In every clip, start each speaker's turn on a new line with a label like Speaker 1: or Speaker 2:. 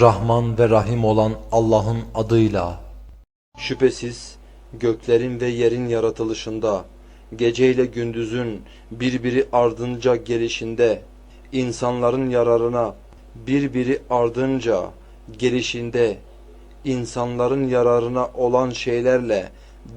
Speaker 1: Rahman ve Rahim olan Allah'ın adıyla.
Speaker 2: Şüphesiz göklerin ve yerin yaratılışında, geceyle gündüzün birbiri ardınca gelişinde, insanların yararına birbiri ardınca gelişinde, insanların yararına olan şeylerle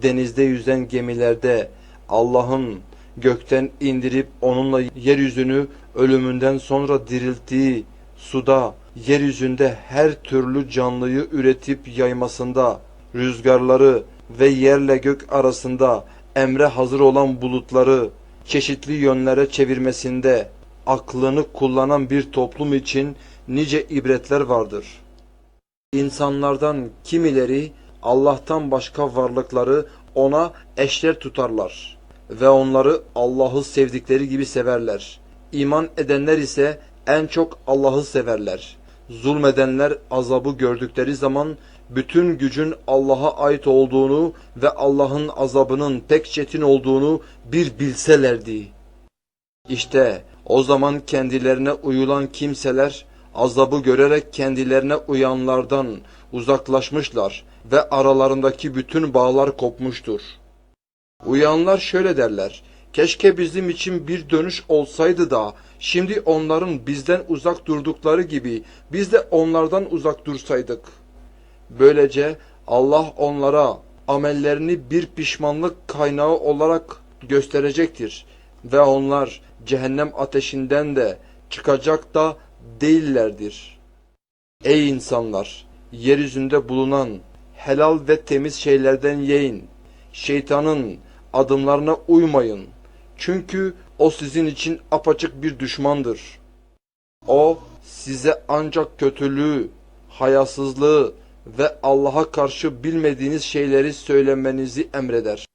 Speaker 2: denizde yüzen gemilerde Allah'ın gökten indirip onunla yeryüzünü ölümünden sonra dirilttiği suda, yeryüzünde her türlü canlıyı üretip yaymasında, rüzgarları ve yerle gök arasında emre hazır olan bulutları çeşitli yönlere çevirmesinde aklını kullanan bir toplum için nice ibretler vardır. İnsanlardan kimileri Allah'tan başka varlıkları ona eşler tutarlar ve onları Allah'ı sevdikleri gibi severler. İman edenler ise en çok Allah'ı severler. Zulmedenler azabı gördükleri zaman bütün gücün Allah'a ait olduğunu ve Allah'ın azabının pek çetin olduğunu bir bilselerdi. İşte o zaman kendilerine uyulan kimseler azabı görerek kendilerine uyanlardan uzaklaşmışlar ve aralarındaki bütün bağlar kopmuştur. Uyanlar şöyle derler. Keşke bizim için bir dönüş olsaydı da şimdi onların bizden uzak durdukları gibi biz de onlardan uzak dursaydık. Böylece Allah onlara amellerini bir pişmanlık kaynağı olarak gösterecektir ve onlar cehennem ateşinden de çıkacak da değillerdir. Ey insanlar! Yeryüzünde bulunan helal ve temiz şeylerden yiyin. Şeytanın adımlarına uymayın. Çünkü o sizin için apaçık bir düşmandır. O size ancak kötülüğü, hayasızlığı ve Allah'a karşı bilmediğiniz şeyleri söylemenizi emreder.